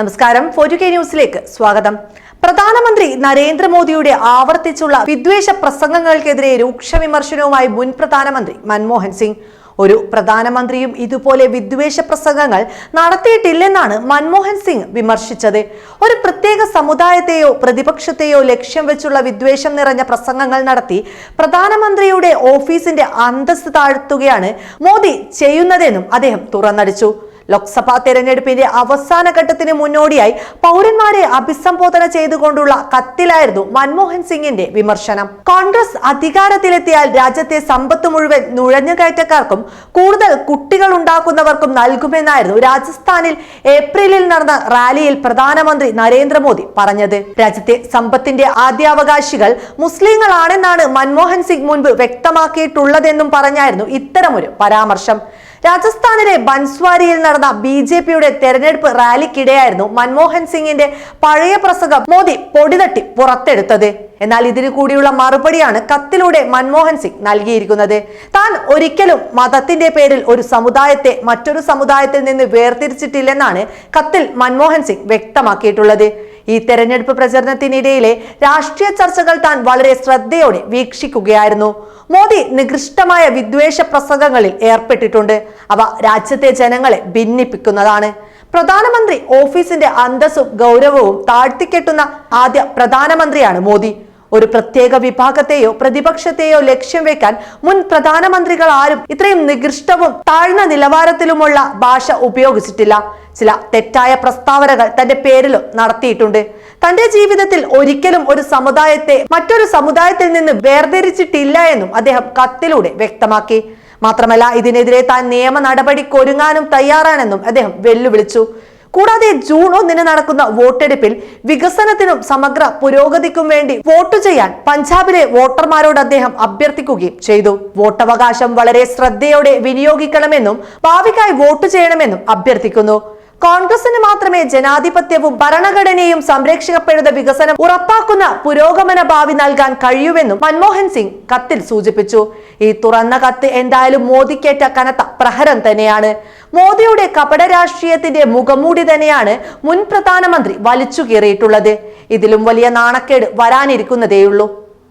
നമസ്കാരം. ഫോർട്ടു കെ ന്യൂസിലേക്ക് സ്വാഗതം. പ്രധാനമന്ത്രി നരേന്ദ്രമോദിയുടെ ആവർത്തിച്ചുള്ള വിദ്വേഷ പ്രസംഗങ്ങൾക്കെതിരെ രൂക്ഷ വിമർശനവുമായി മുൻ പ്രധാനമന്ത്രി മൻമോഹൻ സിംഗ്. ഒരു പ്രധാനമന്ത്രിയും ഇതുപോലെ വിദ്വേഷ പ്രസംഗങ്ങൾ നടത്തിയിട്ടില്ലെന്നാണ് മൻമോഹൻ സിംഗ് വിമർശിച്ചത്. ഒരു പ്രത്യേക സമുദായത്തെയോ പ്രതിപക്ഷത്തെയോ ലക്ഷ്യം വെച്ചുള്ള വിദ്വേഷം നിറഞ്ഞ പ്രസംഗങ്ങൾ നടത്തി പ്രധാനമന്ത്രിയുടെ ഓഫീസിന്റെ അന്തസ്സ് താഴ്ത്തുകയാണ് മോദി ചെയ്യുന്നതെന്നും അദ്ദേഹം തുറന്നടിച്ചു. ലോക്സഭാ തെരഞ്ഞെടുപ്പിന്റെ അവസാന ഘട്ടത്തിന് മുന്നോടിയായി പൗരന്മാരെ അഭിസംബോധന ചെയ്തുകൊണ്ടുള്ള കത്തിലായിരുന്നു മൻമോഹൻ സിംഗിന്റെ വിമർശനം. കോൺഗ്രസ് അധികാരത്തിലെത്തിയാൽ രാജ്യത്തെ സമ്പത്ത് മുഴുവൻ നുഴഞ്ഞുകയറ്റക്കാർക്കും കൂടുതൽ കുട്ടികൾ ഉണ്ടാക്കുന്നവർക്കും നൽകുമെന്നായിരുന്നു രാജസ്ഥാനിൽ ഏപ്രിലിൽ നടന്ന റാലിയിൽ പ്രധാനമന്ത്രി നരേന്ദ്രമോദി പറഞ്ഞത്. രാജ്യത്തെ സമ്പത്തിന്റെ ആദ്യാവകാശികൾ മുസ്ലിങ്ങളാണെന്നാണ് മൻമോഹൻ സിംഗ് മുൻപ് വ്യക്തമാക്കിയിട്ടുള്ളതെന്നും പറഞ്ഞായിരുന്നു ഇത്തരമൊരു പരാമർശം. രാജസ്ഥാനിലെ ബൻസ്വാരിയിൽ നടന്ന ബി ജെ പിയുടെ തെരഞ്ഞെടുപ്പ് റാലിക്കിടെയായിരുന്നു മൻമോഹൻ സിംഗിന്റെ പഴയ പ്രസംഗം മോദി പൊടിതട്ടി പുറത്തെടുത്തത്. എന്നാൽ ഇതിനു കൂടിയുള്ള മറുപടിയാണ് കത്തിലൂടെ മൻമോഹൻ സിംഗ് നൽകിയിരിക്കുന്നത്. താൻ ഒരിക്കലും മതത്തിന്റെ പേരിൽ ഒരു സമുദായത്തെ മറ്റൊരു സമുദായത്തിൽ നിന്ന് വേർതിരിച്ചിട്ടില്ലെന്നാണ് കത്തിൽ മൻമോഹൻ സിംഗ് വ്യക്തമാക്കിയിട്ടുള്ളത്. ഈ തെരഞ്ഞെടുപ്പ് പ്രചരണത്തിനിടയിലെ രാഷ്ട്രീയ ചർച്ചകൾ താൻ വളരെ ശ്രദ്ധയോടെ വീക്ഷിക്കുകയായിരുന്നു. മോദി നികൃഷ്ടമായ വിദ്വേഷ പ്രസംഗങ്ങളിൽ ഏർപ്പെട്ടിട്ടുണ്ട്. അവ രാജ്യത്തെ ജനങ്ങളെ ഭിന്നിപ്പിക്കുന്നതാണ്. പ്രധാനമന്ത്രി ഓഫീസിന്റെ അന്തസ്സും ഗൗരവവും താഴ്ത്തിക്കെട്ടുന്ന ആദ്യ പ്രധാനമന്ത്രിയാണ് മോദി. ഒരു പ്രത്യേക വിഭാഗത്തെയോ പ്രതിപക്ഷത്തെയോ ലക്ഷ്യം വെക്കാൻ മുൻ പ്രധാനമന്ത്രികൾ ആരും ഇത്രയും നികൃഷ്ടവും താഴ്ന്ന നിലവാരത്തിലുമുള്ള ഭാഷ ഉപയോഗിച്ചിട്ടില്ല. ചില തെറ്റായ പ്രസ്താവനകൾ തന്റെ പേരിലും നടത്തിയിട്ടുണ്ട്. തന്റെ ജീവിതത്തിൽ ഒരിക്കലും ഒരു സമുദായത്തെ മറ്റൊരു സമുദായത്തിൽ നിന്ന് വേർതിരിച്ചിട്ടില്ല എന്നും അദ്ദേഹം കത്തിലൂടെ വ്യക്തമാക്കി. മാത്രമല്ല ഇതിനെതിരെ താൻ നിയമ നടപടിക്കൊരുങ്ങാനും തയ്യാറാണെന്നും അദ്ദേഹം വെല്ലുവിളിച്ചു. കൂടാതെ ജൂൺ ഒന്നിന് നടക്കുന്ന വോട്ടെടുപ്പിൽ വികസനത്തിനും സമഗ്ര പുരോഗതിക്കും വേണ്ടി വോട്ട് ചെയ്യാൻ പഞ്ചാബിലെ വോട്ടർമാരോട് അദ്ദേഹം അഭ്യർത്ഥിക്കുകയും ചെയ്തു. വോട്ടവകാശം വളരെ ശ്രദ്ധയോടെ വിനിയോഗിക്കണമെന്നും ഭാവിക്കായി വോട്ട് ചെയ്യണമെന്നും അഭ്യർത്ഥിക്കുന്നു. കോൺഗ്രസിന് മാത്രമേ ജനാധിപത്യവും ഭരണഘടനയും സംരക്ഷിക്കപ്പെടുന്ന വികസനം ഉറപ്പാക്കുന്ന പുരോഗമന ഭാവി നൽകാൻ കഴിയുമെന്നും മൻമോഹൻ സിംഗ് കത്തിൽ സൂചിപ്പിച്ചു. ഈ തുറന്ന കത്ത് എന്തായാലും മോദിക്കേറ്റ കനത്ത പ്രഹരം തന്നെയാണ്. മോദിയുടെ കപട രാഷ്ട്രീയത്തിന്റെ മുഖമൂടി തന്നെയാണ് മുൻ പ്രധാനമന്ത്രി വലിച്ചു കീറിയിട്ടുള്ളത്. ഇതിലും വലിയ നാണക്കേട് വരാനിരിക്കുന്നതേയുള്ളൂ.